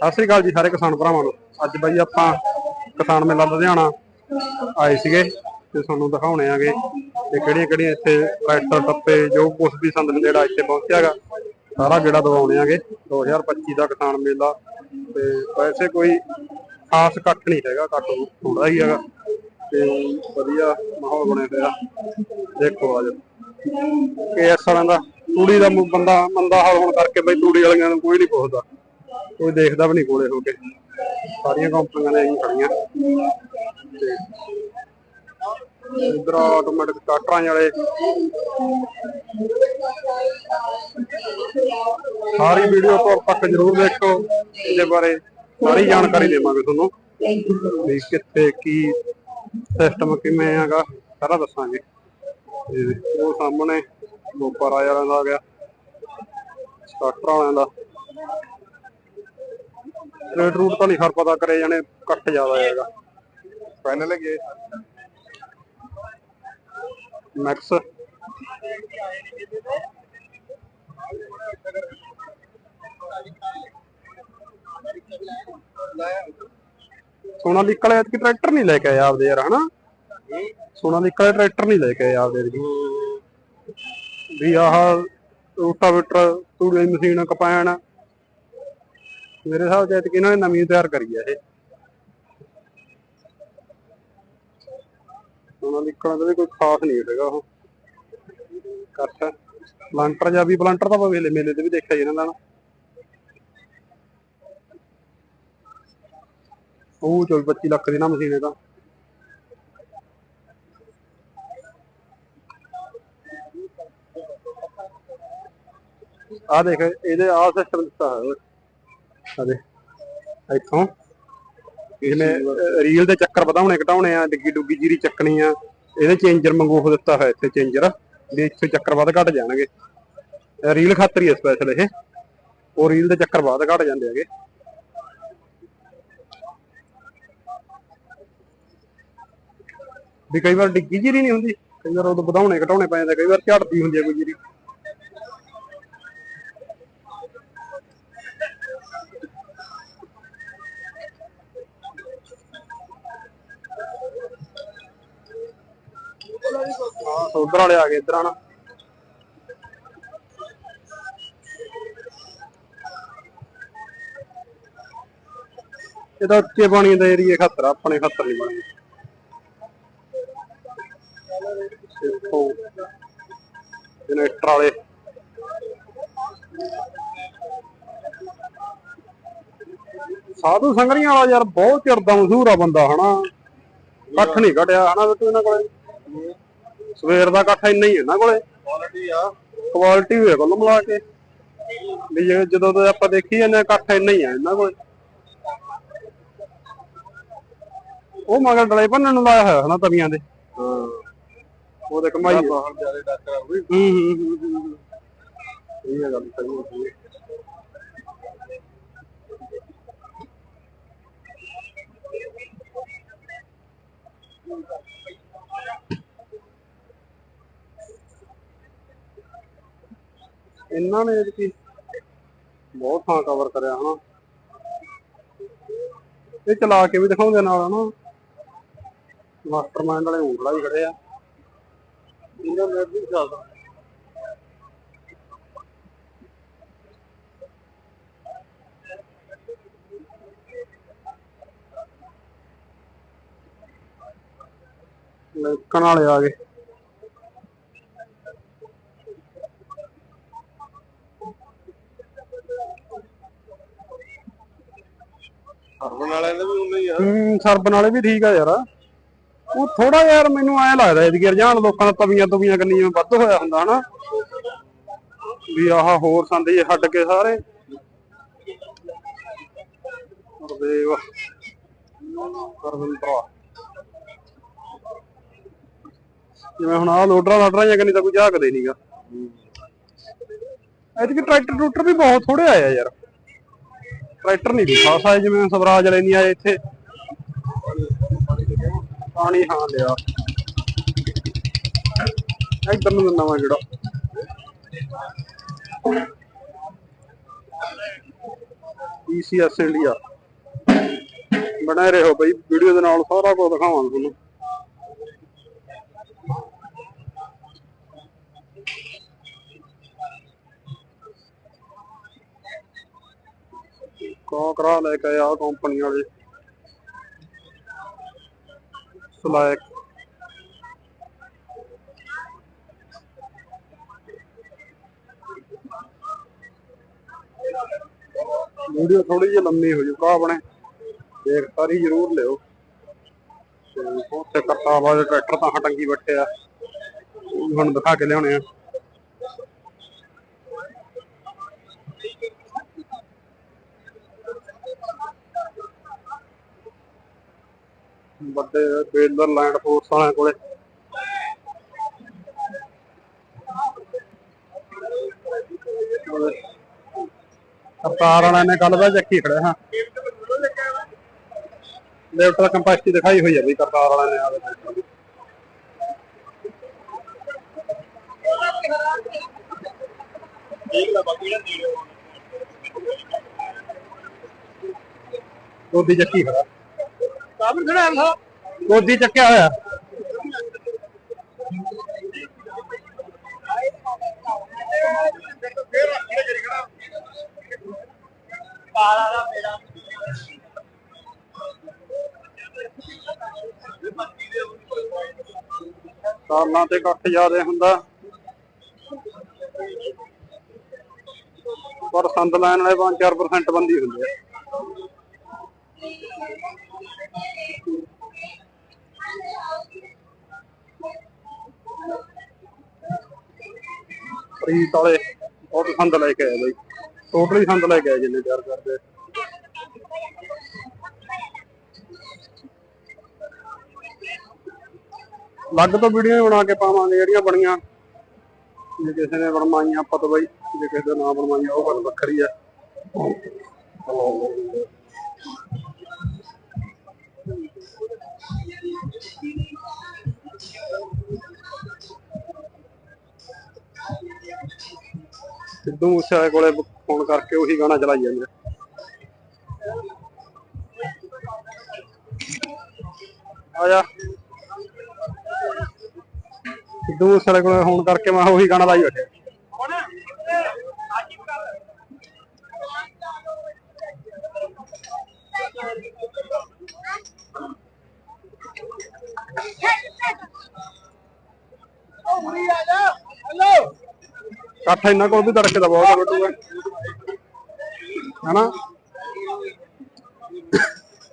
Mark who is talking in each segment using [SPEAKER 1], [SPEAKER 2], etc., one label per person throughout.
[SPEAKER 1] ਸਤਿ ਸ੍ਰੀ ਅਕਾਲ ਜੀ ਸਾਰੇ ਕਿਸਾਨ ਭਰਾਵਾਂ ਨੂੰ। ਅੱਜ ਬਾਈ ਆਪਾਂ ਕਿਸਾਨ ਮੇਲਾ ਲੁਧਿਆਣਾ ਆਏ ਸੀਗੇ ਤੇ ਤੁਹਾਨੂੰ ਦਿਖਾਉਣੇ ਆਗੇ ਤੇ ਕਿਹੜੀਆਂ ਕਿਹੜੀਆਂ ਇੱਥੇ ਟਰੈਕਟਰ ਟੱਪੇ, ਜੋ ਕੁਛ ਵੀ ਸੰਦ ਜਿਹੜਾ ਇੱਥੇ ਪਹੁੰਚਿਆਗਾ ਸਾਰਾ ਗੇੜਾ ਦਵਾਉਣੇ ਆਗੇ। 2025 ਦਾ ਕਿਸਾਨ ਮੇਲਾ ਤੇ ਵੈਸੇ ਕੋਈ ਖਾਸ ਇਕੱਠ ਨਹੀਂ ਹੈਗਾ ਕੱਟ ਥੋੜਾ ਹੀ ਹੈਗਾ ਤੇ ਵਧੀਆ ਮਾਹੌਲ ਬਣਿਆ ਹੋਇਆ। ਦੇਖੋ ਅੱਜ ਕੇਐਸ ਵਾਲਿਆਂ ਦਾ, ਤੂੜੀ ਦਾ ਬੰਦਾ, ਮੰਦਾ ਹਾਲ ਹੋਣ ਕਰਕੇ ਬਈ ਤੂੜੀ ਵਾਲਿਆਂ ਨੂੰ ਕੋਈ ਨਹੀਂ ਪੁੱਛਦਾ। ਕੋਈ ਦੇਖਦਾ ਵੀ ਨਹੀਂ ਕੋਲੇ ਹੋ ਕੇ। ਸਾਰੀਆਂ ਕੰਪਨੀਆਂ ਨੇ ਇਹੀ ਖੜੀਆਂ। ਤੇ ਇਧਰ ਆਟੋਮੈਟਿਕ ਸਟਾਰਟਰਾਂ ਵਾਲੇ। ਸਾਰੀ ਵੀਡੀਓ ਤੋਂ ਤੱਕ ਜਰੂਰ ਦੇਖੋ ਇਹਦੇ ਬਾਰੇ। ਸਾਰੀ ਜਾਣਕਾਰੀ ਦੇਵਾਂਗੇ ਤੁਹਾਨੂੰ। ਵੀ ਕਿੱਥੇ ਕੀ ਸਿਸਟਮ ਕਿਵੇਂ ਹੈਗਾ, ਸਾਰਾ ਦੱਸਾਂਗੇ। ਤੇ ਉਹ ਸਾਹਮਣੇ ਗੋਪਰ ਵਾਲਿਆਂ ਦਾ ਆ ਗਿਆ। ਸਟਾਰਟਰ ਵਾਲਿਆਂ ਦਾ। ਰੇਟ ਰੂਟ ਤਾਂ ਨਹੀਂ ਖਰ ਪਤਾ ਕਰੇ ਜਾਣੇ ਕੱਟ ਜ਼ਿਆਦਾ ਹੈਗਾ।
[SPEAKER 2] ਫਾਈਨਲ ਹੈਗੇ
[SPEAKER 1] ਮੈਕਸ ਸੋਨਾ ਨਿਕਲ ਐਤਕੀ ਟਰੈਕਟਰ ਨਹੀਂ ਲੈ ਕੇ ਆਇਆ ਆਪਦੇ ਯਾਰ ਹਨਾ? ਸੋਨਾ ਨਿਕਲ ਟਰੈਕਟਰ ਨਹੀਂ ਲੈ ਕੇ ਆਇਆ ਆਪਦੇ ਐਤਕੀ। ਵੀ ਆਹ ਰੋਟਾਵੇਟਰ ਤੂੜੀ ਦੀ ਮਸ਼ੀਨ ਕਪਾਇਣ ਮੇਰੇ ਹਿਸਾਬ ਚ ਐਤਕੀ ਇਹਨਾਂ ਨੇ ਨਵੀਂ ਤਿਆਰ ਕਰੀ ਆ ਇਹ। ਸੋਨਾ ਨਿਕਲਣ ਦਾ ਵੀ ਕੋਈ ਖਾਸ ਨਹੀਂ ਹੈਗਾ ਉਹ। ਕੱਟ। ਪਲਾਂਟਰ ਜਾਂ ਵੀ ਪਲਾਂਟਰ ਤਾਂ ਆਪਾਂ ਵੇਲੇ ਮੇਲੇ ਤੇ ਵੀ ਦੇਖਿਆ ਜੀ ਇਹਨਾਂ ਦਾ ਉਹ ਚਲ 25 ਲੱਖ ਦੀ ਨਾ ਮਸ਼ੀਨ ਇਹਦਾ ਆ ਦੇਖ, ਇਹਦੇ ਆ ਸਿਸਟਮ ਦਿੱਤਾ ਹੋਇਆ। ਆ ਇੱਥੋਂ। ਇਹਨੇ ਰੀਲ ਦੇ ਚੱਕਰ ਵਧਾਉਣੇ, ਘਟਾਉਣੇ ਆ, ਡਿੱਗੀ ਡੁੱਗੀ ਜੀਰੀ ਚੱਕਣੀ ਆ। ਇਹਦੇ ਚੇਂਜਰ ਮੰਗੂਫ ਦਿੱਤਾ ਹੋਇਆ ਇੱਥੇ ਚੇਂਜਰ ਵੀ ਇੱਥੇ ਚੱਕਰ ਵੱਧ ਘਟ ਜਾਣਗੇ। ਰੀਲ ਖਾਤਰ ਹੀ ਸਪੈਸ਼ਲ ਇਹ। ਉਹ ਰੀਲ ਦੇ ਚੱਕਰ ਵੱਧ ਘਟ ਜਾਂਦੇ ਹੈਗੇ। ਵੀ ਕਈ ਵਾਰ ਡਿੱਗੀ ਜੀਰੀ ਨਹੀਂ ਹੁੰਦੀ। ਕਈ ਵਾਰ ਉਦੋਂ ਵਧਾਉਣੇ, ਘਟਾਉਣੇ ਪੈ ਜਾਂਦੇ ਕਈ ਵਾਰ ਝੜਦੀ ਹੁੰਦੀ ਹੈ ਕੋਈ ਜੀਰੀ। ਹਾਂ ਉਧਰ ਵਾਲੇ ਆ ਗਏ, ਇਧਰ ਆਣਾ ਇਹ ਤਾਂ ਉੱਚੇ ਪਾਣੀ ਦਾ ਏਰੀਆ ਖਤਰਾ, ਆਪਣੇ ਖਤਰ ਨਹੀਂ ਬਣਦੀ। ਜਨਰੇਟਰ ਵਾਲੇ। ਸਾਧੂ ਸੰਗਰੀਆਂ ਵਾਲਾ ਯਾਰ, ਬਹੁਤ ਚਿਰ ਦਾ ਮਸ਼ਹੂਰ ਆ ਬੰਦਾ, ਹਨਾ। ਇਕੱਠ ਨਹੀਂ ਘਟਿਆ, ਹਨਾ ਬਿੱਟੂ ਇਹਨਾਂ ਕੋਲੇ। ਸਵੇਰ ਦਾ ਇਕੱਠ ਇੰਨਾ ਹੀ ਹੈ ਇਹਨਾਂ ਕੋਲੇ।
[SPEAKER 2] ਕੁਆਲਿਟੀ ਆ।
[SPEAKER 1] ਕੁਆਲਿਟੀ ਹੋਏ ਕੋਲ ਮਿਲਾ ਕੇ। ਵੀ ਜੇ- ਜਦੋਂ ਤੋਂ ਆਪਾਂ ਦੇਖੀ ਜਾਂਦੇ ਇਕੱਠ ਇੰਨਾ ਹੀ ਆ ਇਹਨਾਂ ਕੋਲੇ। ਉਹ ਮਗਰ ਡਲੇ ਭੰਨਣ ਨੂੰ ਲਾਇਆ ਹੋਇਆ ਹਨਾ ਤਵੀਆਂ ਦੇ।
[SPEAKER 2] ਹਾਂ।
[SPEAKER 1] ਉਹ ਤੇ ਕਮਾਈ।
[SPEAKER 2] ਬਾਹਰ ਜ਼ਿਆਦਾ ਡਾਕਟਰ ਹੋਈ
[SPEAKER 1] ਹੂੰ ਹੂੰ। ਇਹ ਗੱਲ ਸਹੀ ਹੈ, ਇਹਨਾਂ ਨੇ ਕੀ ਬਹੁਤ ਥਾਂ ਕਵਰ ਕਰਿਆ ਹਨਾ। ਇਹ ਚਲਾ ਕੇ ਵੀ ਦਿਖਾਉਂਦੇ ਨਾਲ ਹਨਾ। ਮਾਸਟਰਮਾਈਂਡ ਵਾਲੇ ਉਂਗਲਾ ਹੀ ਖੜੇ ਆ। ਇਹਨਾਂ ਨੇ ਵੀ ਚੱਲਦਾ। ਲੈਕਣ ਵਾਲੇ ਆ ਗਏ।
[SPEAKER 2] ਹਰਮਨ ਵਾਲਿਆਂ ਦਾ ਵੀ ਉਨਾ ਹੀ ਆ।
[SPEAKER 1] ਹੂੰ ਸਰਬਨ ਵਾਲੇ ਵੀ ਠੀਕ ਆ ਯਾਰ। ਉਹ ਥੋੜਾ ਯਾਰ ਮੈਨੂੰ ਐ ਲੱਗਦਾ ਇਹਦੀ ਰੁਝਾਨ ਲੋਕਾਂ ਦਾ ਤਵੀਆਂ ਤਵੀਆਂ ਕੰਨੀ ਜਿਵੇਂ ਵੱਧ ਹੋਇਆ ਹੁੰਦਾ ਹਨਾ? ਵੀ ਆਹ ਹੋਰ ਸੰਦ ਜੇ ਛੱਡ ਕੇ ਸਾਰੇ। ਭਰਾ। ਜਿਵੇਂ ਹੁਣ ਆਹ ਲੋਡਰਾਂ ਲਾਡਰਾਂ ਜਾਂ ਕੰਨੀ ਤਾਂ ਕੋਈ ਝਾਕਦੇ ਨਹੀਂਗਾ ਐਤਕੀ ਟਰੈਕਟਰ ਟਰੂਟਰ ਵੀ ਬਹੁਤ ਥੋੜੇ ਆਏ ਆ ਯਾਰ। ਟਰੈਕਟਰ ਨਹੀਂ ਖਾਸ ਆਏ ਜਿਵੇਂ ਸਵਰਾਜ ਵਾਲੇ ਨਹੀਂ ਆਏ ਇੱਥੇ। ਪਾਣੀ ਹਾਂ ਲਿਆ। ਇੱਧਰ ਨੂੰ ਨਵਾਂ ਜਿਹੜਾ। ECS ਇੰਡੀਆ ਬਣੇ ਰਹੋ ਬਈ ਵੀਡੀਓ ਦੇ ਨਾਲ ਸਾਰਾ ਕੁਝ ਦਿਖਾਵਾਂਗੇ ਤੁਹਾਨੂੰ। ਕੋਕਰਾ ਲੈ ਕੇ ਆ ਕੰਪਨੀ ਵਾਲੇ? ਸਲਾਇਕ। ਵੀਡੀਓ ਥੋੜੀ ਜਿਹੀ ਲੰਮੀ ਹੋ ਜੂ, ਭਰਾ ਆਪਣੇ। ਦੇਖ ਸਾਰੀ ਜ਼ਰੂਰ ਲਿਓ। ਤੇ ਉੱਥੇ ਕਰਤਾ ਵਾਲੇ ਟਰੈਕਟਰ ਤਾਂ ਹਟੰਗੀ ਬੱਟੇ ਆ ਹੁਣ ਦਿਖਾ ਕੇ ਲਿਆਉਣੇ ਆ। ਵੱਡੇ ਬੇਲਰ ਲੈਂਡ ਫੋਰਸ ਵਾਲਿਆਂ ਕੋਲੇ। ਕਰਤਾਰ ਵਾਲਿਆਂ ਨੇ ਕੱਲ ਦਾ ਚੱਕੀ ਖੜਿਆ ਹਾਂ। ਲੈਫਟ ਦਾ ਕੰਪੈਸਿਟੀ ਦਿਖਾਈ ਹੋਈ ਹੈ ਵੀ ਕਰਤਾਰ ਵਾਲਿਆਂ ਨੇ ਆਵੇ ਟਰੈਕਟਰ ਦੀ ਗੋਦੀ ਚੱਕੀ ਖੜਾ ਕਾਬਰ ਖੜਾ ਹੈ ਗੋਦੀ ਚੱਕਿਆ ਹੋਇਆ। ਕਾਲਾਂ ਤੇ ਇਕੱਠ ਜ਼ਿਆਦਾ ਹੁੰਦਾ। ਪਰ ਸੰਦ ਲੈਣ ਵਾਲੇ 5-4% ਬੰਦੀ ਹੁੰਦੇ ਆ। ਪ੍ਰੀਤ ਵਾਲੇ ਬਹੁਤ ਸੰਦ ਲੈ ਕੇ ਆਏ ਬਈ। ਟੋਟਲੀ ਸੰਦ ਲੈ ਕੇ ਆਏ ਜਿੰਨੇ ਤਿਆਰ ਕਰਦੇ। ਲੱਗ ਤੋਂ ਵੀਡੀਓ ਬਣਾ ਕੇ ਪਾਵਾਂਗੇ, ਜਿਹੜੀਆਂ ਬਣੀਆਂ। ਜੇ ਕਿਸੇ ਨੇ ਬਣਵਾਈਆਂ, ਆਪਾਂ ਤਾਂ ਬਈ, ਜੇ ਕਿਸੇ ਦਾ ਨਾ ਬਣਵਾਈਆਂ, ਉਹ ਗੱਲ ਵੱਖਰੀ ਆ। ਸਿੱਧੂ ਮੂਸੇਵਾਲੇ ਕੋਲੇ ਫੋਨ ਕਰਕੇ ਉਹੀ ਗਾਣਾ ਚਲਾਈ ਜਾਂਦੇ ਆ। ਜਾ। ਸਿੱਧੂ ਮੂਸੇਵਾਲੇ ਕੋਲੇ ਫੋਨ ਕਰਕੇ ਮੈਂ ਉਹੀ ਗਾਣਾ ਲਾਈ ਬੈਠੇ। ਇਕੱਠ ਇਹਨਾਂ ਕੋਲ ਵੀ ਤੜਕੇ ਦਾ ਬਹੁਤ ਆ ਬਟੂਗਾ ਹਨਾ?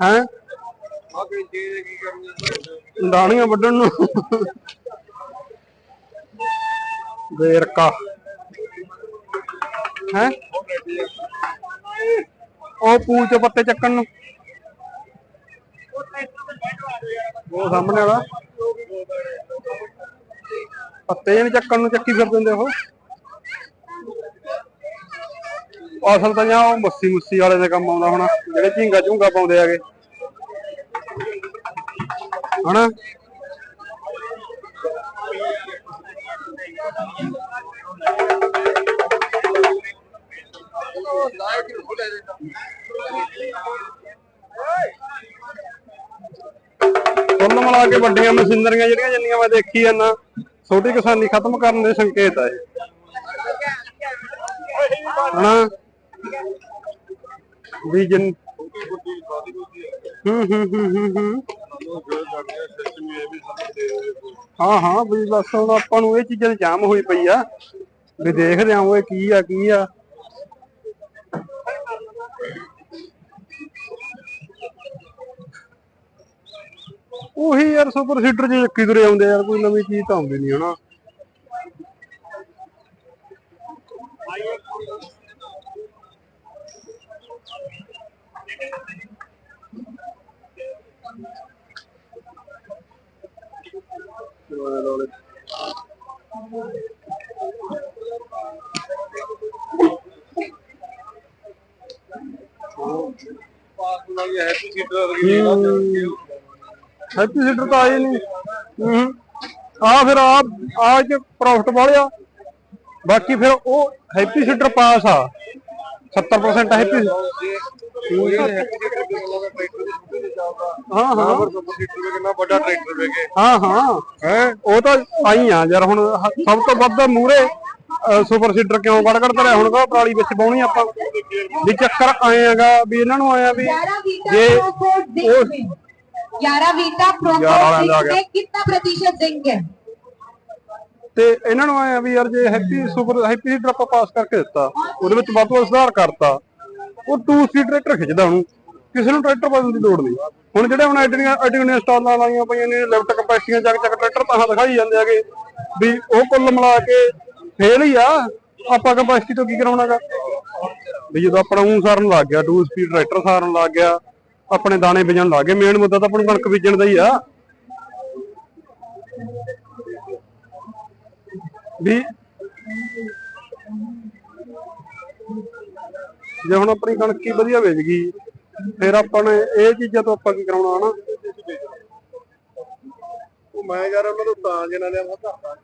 [SPEAKER 1] ਹੈ? ਦਾਣੀਆਂ ਵੱਢਣ ਨੂੰ। ਵੇਰਕਾ ਹੈ? ਉਹ ਪੂਲ ਚੋਂ ਪੱਤੇ ਚੱਕਣ ਨੂੰ। ਉਹ ਸਾਹਮਣੇ ਵਾਲਾ। ਪੱਤੇ ਜਿਹੇ ਚੱਕਣ ਨੂੰ, ਚੱਕੀ ਫਿਰ ਦਿੰਦੇ ਉਹ। ਅਸਲ ਤਾਂ ਜਾਂ ਉਹ ਮੱਸੀ ਮੁੱਸੀ ਵਾਲੇ ਦੇ ਕੰਮ ਆਉਂਦਾ ਹੋਣਾ, ਜਿਹੜੇ ਝੀਂਗਾ ਝੂੰਗਾ ਪਾਉਂਦੇ ਆਗੇ ਹਨਾ? ਕੁੱਲ ਮਿਲਾ ਕੇ ਵੱਡੀਆਂ ਮਸ਼ੀਨਰੀਆਂ ਜਿਹੜੀਆਂ ਜਿੰਨੀਆਂ ਮੈਂ ਦੇਖੀ ਜਾਂਦਾ ਛੋਟੀ ਕਿਸਾਨੀ ਖਤਮ ਕਰਨ ਦੇ ਸੰਕੇਤ ਆ ਇਹ। ਹਨਾ? ਵੀ ਜਿਨ ਹੂੰ ਹੂੰ ਹੂੰ ਹੂੰ ਹੂੰ। ਹਾਂ ਹਾਂ, ਵੀ ਬਸ ਹੁਣ ਆਪਾਂ ਨੂੰ ਇਹ ਚੀਜ਼ਾਂ ਜਾਮ ਹੋਈ ਪਈ ਆ। ਵੀ ਦੇਖਦੇ ਆਂ ਓਏ ਕੀ ਆ ਕੀ ਆ। ਉਹੀ ਯਾਰ ਸੁਪਰ ਸੀਡਰ ਜੇ ਚੱਕੀ ਤੁਰੇ ਆਉਂਦੇ ਯਾਰ, ਕੋਈ ਨਵੀਂ ਚੀਜ਼ ਤਾਂ ਆਉਂਦੀ ਨਹੀਂ ਹਨਾ
[SPEAKER 2] ਪਾਸ ਨਾਲ ਇਹ ਹੈਪੀ ਸੀਟਰ ਤਾਂ
[SPEAKER 1] ਆਏ ਨਹੀਂ ਹੂੰ। ਆ ਫਿਰ ਆ ਆ ਚ ਪ੍ਰੋਫਿਟ ਵਾਲਿਆ। ਬਾਕੀ ਫਿਰ ਉਹ ਹੈਪੀ ਸੀਟਰ ਪਾਸ ਆ। 70% ਹੈਪੀ
[SPEAKER 2] ਜੇ ਉਹ ਜਿਹੜੇ ਹੈਪੀ ਸੀਟਰ ਦੇ ਲੋਕ ਟਰੈਕਟਰ ਦੇ ਛੋਟੇ ਜਿਹੇ ਚੱਲਦਾ
[SPEAKER 1] ਹਾਂ ਹਾਂ
[SPEAKER 2] ਹਾਂ ਪਰ ਸੁਪਰ ਸੀਟਰ ਵੀ ਕਿੰਨਾ ਵੱਡਾ ਟਰੈਕਟਰ ਵੇਗੇ
[SPEAKER 1] ਹਾਂ ਹਾਂ
[SPEAKER 2] ਹੈ
[SPEAKER 1] ਉਹ ਤਾਂ ਆਈ ਆ ਯਾਰ ਹੁਣ ਹ- ਸਭ ਤੋਂ ਵੱਧ ਮੂਰੇ ਸੁਪਰ ਸੀਡਰ ਕਿਉਂ ਵੜ ਵੜ ਕਰਿਆ ਹੁਣ ਕੋ ਪਰਾਲੀ ਵਿੱਚ ਪਾਉਣੀ ਆਪਾਂ ਵੀ ਚੱਕਰ ਆਏ ਆਗਾ ਵੀ ਇਹਨਾਂ ਨੂੰ ਆਇਆ ਵੀ
[SPEAKER 3] ग्यारह वीटा
[SPEAKER 1] ये-
[SPEAKER 3] प्रोको जिंक में ग्यारह वीटा प्रोको
[SPEAKER 1] ग्यारह वाला आ
[SPEAKER 3] जिंक
[SPEAKER 1] गया।
[SPEAKER 3] में कितना प्रतिशत जिंक है
[SPEAKER 1] ਤੇ ਇਹਨਾਂ ਨੂੰ ਆਇਆ ਵੀ ਯਾਰ ਜੇ ਹੈਪੀ ਸੁਪਰ ਹੈਪੀ ਸੀਡਰ ਆਪਾਂ ਪਾਸ ਕਰਕੇ ਦਿੱਤਾ ਉਹਦੇ ਵਿੱਚ ਵੱਧ ਤੋਂ ਵੱਧ ਸੁਧਾਰ ਕਰਤਾ ਉਹ ਟੂ ਸੀਟ ਟਰੈਕਟਰ ਖਿੱਚਦਾ ਉਹਨੂੰ। ਕਿਸੇ ਨੂੰ ਟਰੈਕਟਰ ਬਦਲਣ ਦੀ ਲੋੜ ਨਹੀਂ। ਹੁਣ ਜਿਹੜੇ ਹੁਣ ਐਡੀਆਂ ਐਡੀਆਂ ਸਟਾਲਾਂ ਲਾਈਆਂ ਪਈਆਂ ਨੇ ਲਿਫਟ ਕਪੈਸਿਟੀਆਂ ਚੱਕ ਚੱਕ ਟਰੈਕਟਰ ਤਾਂ ਦਿਖਾਈ ਜਾਂਦੇ ਆਗੇ ਵੀ ਉਹ ਕੁੱਲ ਮਿਲਾ ਕੇ ਫੇਲ ਹੀ ਆ। ਆਪਾਂ ਕਪੈਸਿਟੀ ਤੋਂ ਕੀ ਕਰਾਉਣਾਗਾ ਵੀ ਜਦੋਂ ਆਪਣਾ ਊਂ ਸਾਰਨ ਲੱਗ ਗਿਆ ਟੂ ਸਪੀਡ ਟਰੈਕਟਰ ਸਾਰਨ ਲੱਗ ਗਿਆ, ਆਪਣੇ ਦਾਣੇ ਬੀਜਣ ਲੱਗ ਗਏ ਮੇਨ ਮੁੱਦਾ ਤਾਂ ਆਪਾਂ ਕਣਕ ਬੀਜਣ ਦਾ ਹੀ ਆ। ਵੀ ਜੇ ਹੁਣ ਆਪਣੀ ਕਣਕ ਹੀ ਵਧੀਆ ਵੇਚ ਗਈ ਫਿਰ ਆਪਾਂ ਨੇ ਇਹ ਚੀਜ਼ਾਂ ਤੋਂ ਆਪਾਂ ਕੀ ਕਰਾਉਣਾ ਹਨਾ?
[SPEAKER 2] ਉਹ ਮੈਂ ਯਾਰ ਉਹਨਾਂ ਤੋਂ ਤਾਂ ਜਿਨ੍ਹਾਂ ਨੇ ਮੈਂ ਕਰਦਾ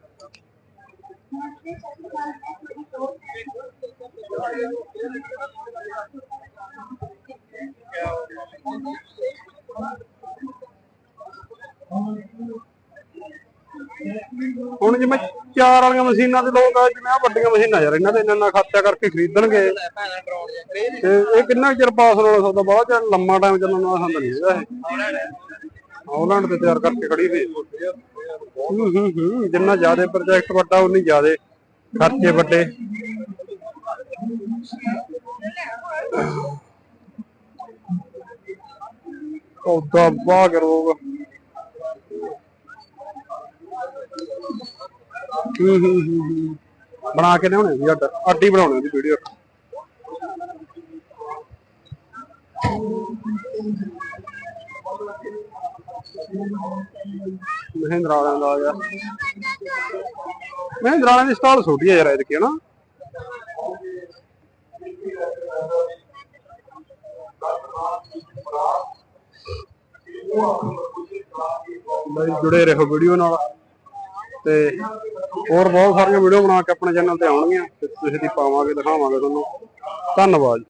[SPEAKER 1] ਹੁਣ ਜਿਵੇਂ ਚਾਰ ਵਾਲੀਆਂ ਮਸ਼ੀਨਾਂ ਦੇ ਲੋਕ ਆ ਜਿਵੇਂ ਆ ਵੱਡੀਆਂ ਮਸ਼ੀਨਾਂ ਯਾਰ ਇਹਨਾਂ ਦੇ ਇੰਨਾ ਇੰਨਾ ਖਰਚਾ ਕਰਕੇ ਖਰੀਦਣਗੇ। ਤੇ ਇਹ ਕਿੰਨਾ ਚਿਰ ਪਾਸ ਹੋਣਾ ਸੌਦਾ ਬਹੁਤ ਚਿਰ ਲੰਮਾ ਟਾਈਮ ਚੱਲਣ ਵਾਲਾ ਹੁੰਦਾ ਨਹੀਂ ਇਹਦਾ ਇਹ। ਹਾਲੈਂਡ ਤੇ ਤਿਆਰ ਕਰਕੇ ਖੜੀ ਹੋਈ ਜਿੰਨਾ ਜ਼ਿਆਦਾ ਪ੍ਰੋਜੈਕਟ ਵੱਡਾ ਉਨੀ ਜ਼ਿਆਦਾ ਖਰਚੇ ਵੱਡੇ। ਉਹਦਾ ਬਾਗ ਰੋਗ ਹੂੰ ਹੂੰ ਹੂੰ ਹੂੰ। ਬਣਾ ਕੇ ਲਿਆਉਣੇ ਵੀ ਅੱਡ ਅੱਡ ਹੀ ਬਣਾਉਣੇ ਦੀ ਵੀਡੀਓ। ਮਹਿੰਦਰਾ ਵਾਲਿਆਂ ਦਾ ਆ ਗਿਆ। ਮਹਿੰਦਰਾ ਵਾਲਿਆਂ ਦੀ ਸਟਾਲ ਛੋਟੀ ਹੈ ਯਾਰ ਇਹਦੇ ਨਾ ਬਈ ਜੁੜੇ ਰਹੋ ਵੀਡੀਓ ਨਾਲ। ਤੇ ਹੋਰ ਬਹੁਤ ਸਾਰੀਆਂ ਵੀਡੀਓ ਬਣਾ ਕੇ ਆਪਣੇ ਚੈਨਲ ਤੇ ਆਉਣਗੀਆਂ ਤੇ ਤੁਸੀਂ ਦੀ ਪਾਵਾਂਗੇ, ਦਿਖਾਵਾਂਗੇ ਤੁਹਾਨੂੰ। ਧੰਨਵਾਦ